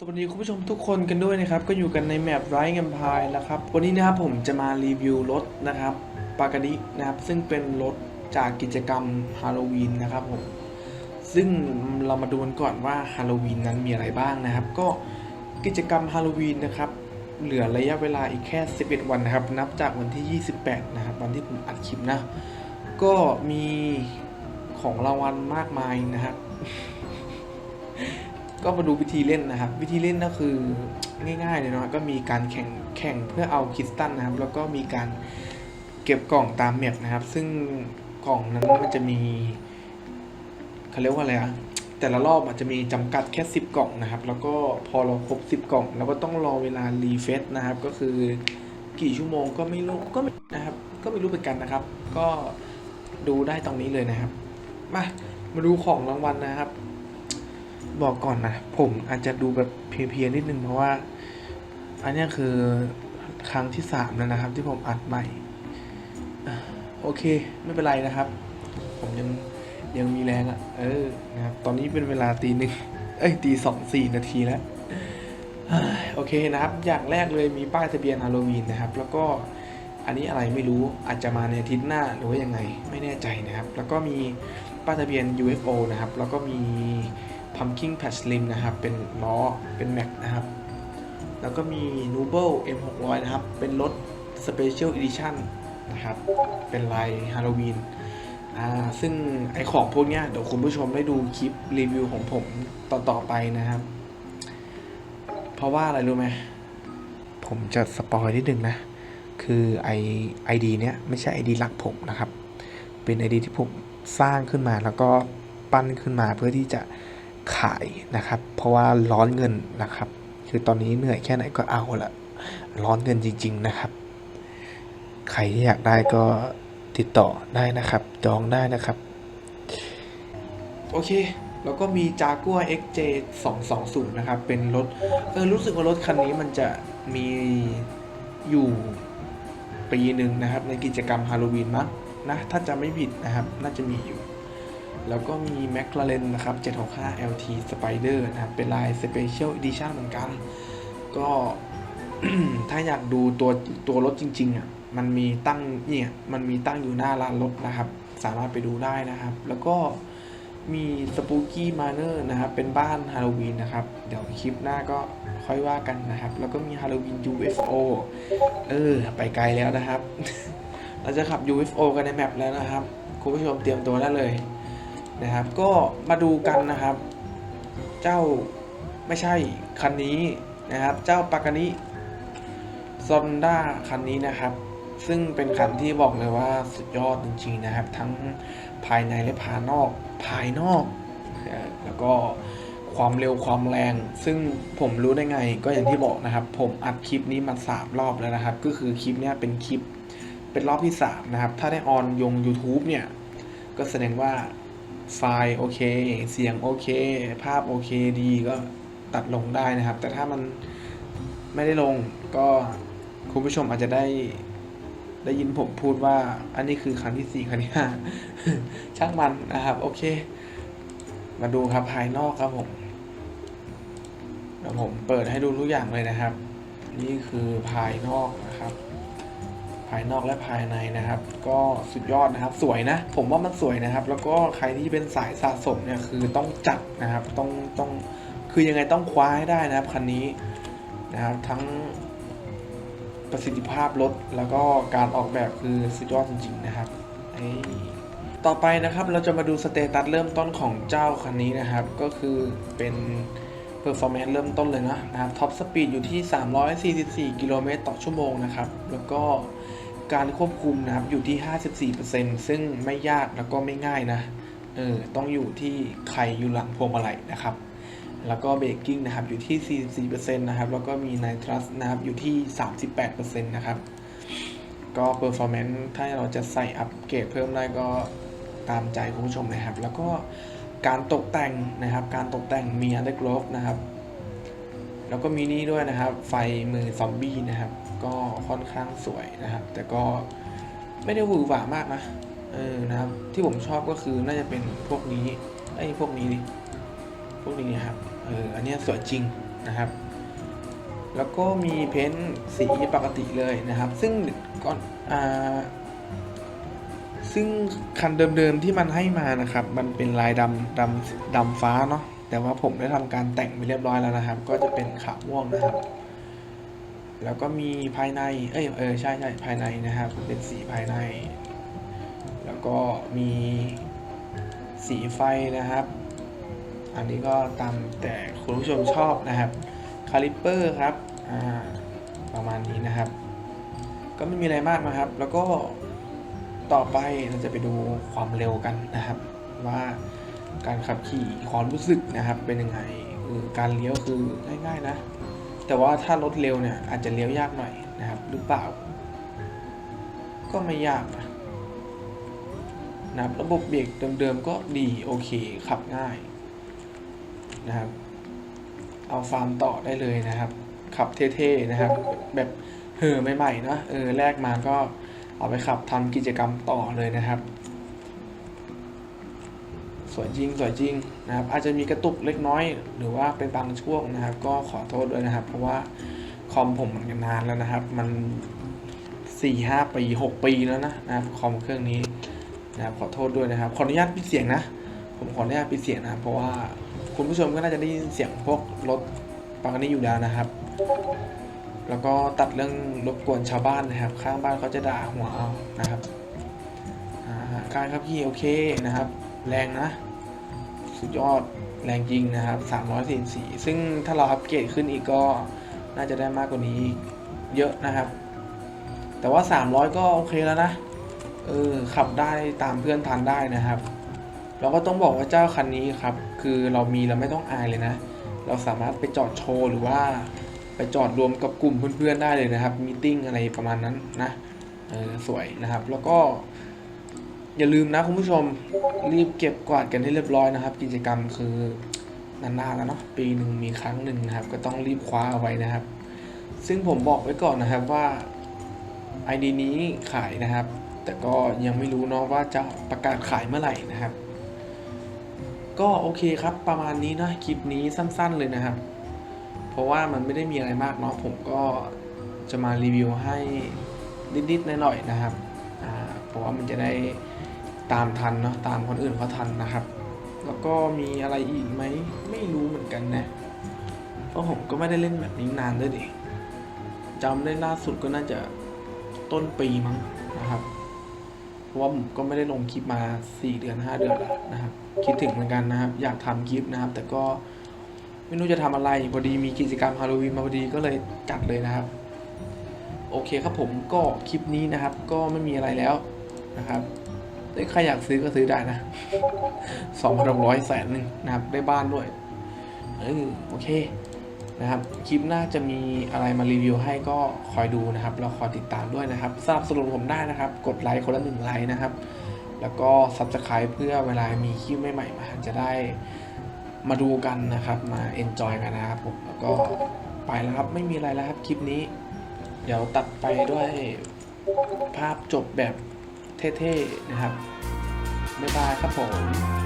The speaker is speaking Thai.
สวัสดีคุณผู้ชมทุกคนกันด้วยนะครับ ก็อยู่กันในแมปไรท์แอมพายแล้วครับ วันนี้นะครับผมจะมารีวิวรถนะครับปากาดินะครับ ซึ่งเป็นรถจากกิจกรรมฮาโลวีนนะครับผมซึ่งเรามาดูกันก่อนว่าฮาโลวีนนั้นมีอะไรบ้างนะครับ ก็กิจกรรมฮาโลวีนนะครับ เหลือระยะเวลาอีกแค่ 11 วันนะครับ นับจากวันที่ 28 นะครับ วันที่ผมอัดคลิปนะ ก็มีของรางวัลมากมายนะครับ ก็มาดูวิธีเล่นนะครับ วิธีเล่นก็คือง่ายๆเลยเนาะก็มีการแข่งแข่งเพื่อเอาคริสตัลนะครับ แล้วก็มีการเก็บกล่องตามแมปนะครับ ซึ่งกล่องนั้นมันจะมีเขาเรียกว่าอะไรอะแต่ละรอบอาจจะมีจำกัดแค่ 10 กล่องนะครับ แล้วก็พอเราครบ 10 กล่องเราก็ต้องรอเวลารีเฟซนะครับ ก็คือกี่ชั่วโมงก็ไม่รู้ก็ไม่นะครับ ก็ไม่รู้เหมือนกันนะครับ ก็ดูได้ตรงนี้เลยนะครับ มามาดูของรางวัลนะครับ บอกก่อนนะ ผมอาจจะดูแบบเพลียๆนิดนึงเพราะว่า อันนี้คือครั้งที่สามแล้วนะครับ ที่ผมอัดใหม่โอเคไม่เป็นไรนะครับ ผมยังยังมีแรงอะ่ะ เออนะครับตอนนี้เป็นเวลาตีหนึ่งเอ้ยตีสองสี่นาทีแล้วโอเคนะครับ อย่างแรกเลยมีป้ายทะเบียนฮาโลวีนนะครับ แล้วก็อันนี้อะไรไม่รู้อาจจะมาในอาทิตย์หน้าหรือว่ายังไงไม่แน่ใจนะครับ แล้วก็มีป้ายทะเบียน UFO นะครับ แล้วก็มี Pumpkin Patch Slim นะครับ เป็นล้อ เป็นแม็กนะครับ แล้วก็มี Noble M600 นะครับ เป็นรถ Special Edition นะครับ เป็นลายฮาโลวีนอ่าซึ่งไอของพวกเนี้ยเดี๋ยวคุณผู้ชมได้ดูคลิปรีวิวของผมต่อ ๆ ไปนะครับ เพราะว่าอะไรรู้ไหม ผมจะสปอยนิดนึงนะ คือไอไอดีเนี้ยไม่ใช่ ID หลักผมนะครับ เป็น ID ที่ผมสร้างขึ้นมาแล้วก็ปั้นขึ้นมาเพื่อที่จะ ขายนะครับ เพราะว่าร้อนเงินนะครับ คือตอนนี้เหนื่อยแค่ไหนก็เอาละร้อนเงินจริง ๆนะครับ ใครที่อยากได้ก็ติดต่อได้นะครับ จองได้นะครับ โอเค แล้วก็มี Jaguar XJ 220 นะครับ เป็นรถ เออ รู้สึกว่ารถคันนี้มันจะมีอยู่ปีหนึ่งนะครับ ในกิจกรรมฮาโลวีนมั้งนะ ถ้าจะไม่ผิดนะครับ น่าจะมีอยู่ แล้วก็มี McLaren นะครับ 765 LT Spider นะครับ เป็นลาย Special Edition เหมือนกัน ก็ถ้าอยากดูตัวตัวรถจริง ๆ อะ มันมีตั้งเนี่ย มันมีตั้งอยู่หน้าร้านรถนะครับ สามารถไปดูได้นะครับ แล้วก็มี Spooky Manor นะครับ เป็นบ้านฮาโลวีนนะครับ เดี๋ยวคลิปหน้าก็ค่อยว่ากันนะครับ แล้วก็มีฮาโลวีน UFO เออ ไปไกลแล้วนะครับ เราจะขับ UFO กันในแมปแล้วนะครับ คุณผู้ชมเตรียมตัวได้เลย นะครับ ก็มาดูกันนะครับ เจ้าไม่ใช่คันนี้นะครับ เจ้าปากานิซอนด้าคันนี้นะครับ ซึ่งเป็นคันที่บอกเลยว่าสุดยอดจริงๆนะครับ ทั้งภายในและภายนอกภายนอก แล้วก็ความเร็วความแรง ซึ่งผมรู้ได้ไงก็อย่างที่บอกนะครับ ผมอัดคลิปนี้มาสามรอบแล้วนะครับ ก็คือคลิปนี้เป็นคลิปเป็นรอบที่สามนะครับ ถ้าได้ออนยง YouTube เนี่ย ก็แสดงว่า ไฟล์โอเค เสียงโอเค ภาพโอเคดีก็ตัดลงได้นะครับ แต่ถ้ามันไม่ได้ลงก็คุณผู้ชมอาจจะได้ได้ยินผมพูดว่าอันนี้คือครั้งที่สี่ครั้งที่ห้าช่างมันนะครับ โอเค มาดูครับภายนอกครับผมเดี๋ยวผมเปิดให้ดูทุกอย่างเลยนะครับ นี่คือภายนอกนะครับ ภายนอกและภายในนะครับ ก็สุดยอดนะครับ สวยนะ ผมว่ามันสวยนะครับ แล้วก็ใครที่เป็นสายสะสมเนี่ยคือต้องจัดนะครับ ต้องต้องคือยังไงต้องคว้าให้ได้นะครับคันนี้นะครับทั้งประสิทธิภาพรถแล้วก็การออกแบบคือสุดยอดจริง ๆ นะครับไอต่อไปนะครับเราจะมาดูสเตตัสเริ่มต้นของเจ้าคันนี้นะครับ ก็คือเป็น performance เริ่มต้นเลยนะนะครับท็อปสปีดอยู่ที่ 344 กิโลเมตรต่อชั่วโมงนะครับ แล้วก็การควบคุมนะครับอยู่ที่ 54%ซึ่งไม่ยากแล้วก็ไม่ง่ายนะเออต้องอยู่ที่ใครอยู่หลังพวงมาลัยนะครับ แล้วก็เบรกกิ้งนะครับอยู่ที่ 44%นะครับ แล้วก็มีไนทรัสนะครับอยู่ที่ 38%นะครับ ก็ performance ถ้าเราจะใส่อัปเกรดเพิ่มได้ก็ตามใจคุณผู้ชมนะครับ แล้วก็ การตกแต่งนะครับ การตกแต่งมี underglove นะครับ แล้วก็มีนี่ด้วยนะครับ ไฟมือซอมบี้นะครับ ก็ค่อนข้างสวยนะครับ แต่ก็ไม่ได้หวือหวามากนะเออนะครับที่ผมชอบก็คือน่าจะเป็นพวกนี้ไอ้พวกนี้ดิพวกนี้นะครับเอออันนี้สวยจริงนะครับ แล้วก็มีเพ้นสีปกติเลยนะครับ ซึ่งก่อนอ่า ซึ่งคันเดิมๆที่มันให้มานะครับ มันเป็นลายดำดำดำฟ้าเนาะแต่ว่าผมได้ทำการแต่งไปเรียบร้อยแล้วนะครับ ก็จะเป็นขาวม่วงนะครับ แล้วก็มีภายใน เอ้ยเออใช่ใช่ภายในนะครับ เป็นสีภายใน แล้วก็มีสีไฟนะครับ อันนี้ก็ตามแต่คุณผู้ชมชอบนะครับคาลิปเปอร์ครับ อ่า ประมาณนี้นะครับ ก็ไม่มีอะไรมากนะครับ แล้วก็ ต่อไปเราจะไปดูความเร็วกันนะครับ ว่าการขับขี่ความรู้สึกนะครับเป็นยังไงคือการเลี้ยวคือง่ายๆนะ แต่ว่าถ้ารถเร็วเนี่ยอาจจะเลี้ยวยากหน่อยนะครับหรือเปล่า ก็ไม่ยากนะนะครับระบบเบรกเดิมๆก็ดีโอเคขับง่ายนะครับเอาฟาร์มต่อได้เลยนะครับ ขับเท่ๆนะครับ แบบเห่อใหม่ๆนะเออแรกมาก็ เอาไปขับทำกิจกรรมต่อเลยนะครับสวยจริงสวยจริงนะครับ อาจจะมีกระตุกเล็กน้อย หรือว่าเป็นบางช่วงนะครับ ก็ขอโทษด้วยนะครับ เพราะว่าคอมผมมันนานแล้วนะครับ มันสี่ห้าปีหกปีแล้วนะนะครับคอมเครื่องนี้นะครับขอโทษด้วยนะครับ ขออนุญาตปิดเสียงนะ ผมขออนุญาตปิดเสียงนะเพราะว่าคุณผู้ชมก็น่าจะได้ยินเสียงพวกรถปกติอยู่แล้วนะครับ แล้วก็ตัดเรื่องรบกวนชาวบ้านนะครับ ข้างบ้านเขาจะด่าหัวเอานะครับอ่าการขับขี่โอเคนะครับ แรงนะ สุดยอดแรงจริงนะครับ344ซึ่งถ้าเราอัปเกรดขึ้นอีกก็น่าจะได้มากกว่านี้เยอะนะครับ แต่ว่า 300 ก็โอเคแล้วนะเออขับได้ตามเพื่อนทันได้นะครับ เราก็ต้องบอกว่าเจ้าคันนี้ครับ คือเรามีเราไม่ต้องอายเลยนะ เราสามารถไปจอดโชว์หรือว่า ไปจอดรวมกับกลุ่มเพื่อนๆได้เลยนะครับมีติ้งอะไรประมาณนั้นนะเออสวยนะครับ แล้วก็ อย่าลืมนะคุณผู้ชมรีบเก็บกวาดกันให้เรียบร้อยนะครับ กิจกรรมคือนานๆแล้วเนาะปีหนึ่งมีครั้งหนึ่งนะครับ ก็ต้องรีบคว้าเอาไว้นะครับ ซึ่งผมบอกไว้ก่อนนะครับว่า ID นี้ขายนะครับ แต่ก็ยังไม่รู้เนาะว่าจะประกาศขายเมื่อไหร่นะครับ ก็โอเคครับประมาณนี้นะคลิปนี้สั้น ๆ เลยนะครับ ราะว่ามันไม่ได้มีอะไรมากเนาะผมก็จะมารีวิวให้นิดๆหน่อยๆนะครับเพราะว่ามันจะได้ตามทันเนาะตามคนอื่นเขาทันนะครับ แล้วก็มีอะไรอีกไหมไม่รู้เหมือนกันนะ เพราะผมก็ไม่ได้เล่นแบบนี้นานด้วยดิจำได้ล่าสุดก็น่าจะต้นปีมั้งนะครับ เพราะว่าผมก็ไม่ได้ลงคลิปมา 4 เดือน 5 เดือนแล้วนะครับ คิดถึงเหมือนกันนะครับ อยากทำคลิปนะครับ แต่ก็ ไม่รู้จะทำอะไรพอดีมีกิจกรรมฮาโลวีนมาพอดีก็เลยจัดเลยนะครับ โอเคครับผมก็คลิปนี้นะครับ ก็ไม่มีอะไรแล้วนะครับใครอยากซื้อก็ซื้อได้นะสองพันหกร้อยแสนหนึ่งนะครับ ได้บ้านด้วยเออโอเคนะครับ คลิปหน้าจะมีอะไรมารีวิวให้ก็คอยดูนะครับแล้วคอยติดตามด้วยนะครับสนับสนุนผมได้นะครับ กดไลค์คนละหนึ่งไลค์นะครับ แล้วก็ Subscribe เพื่อเวลามีคลิปใหม่ๆมาจะได้ มาดูกันนะครับมาเอนจอยกันนะครับผมแล้วก็ไปแล้วครับไม่มีอะไรแล้วครับคลิปนี้ เดี๋ยวตัดไปด้วยภาพจบแบบเท่ๆนะครับบ๊ายบายครับผม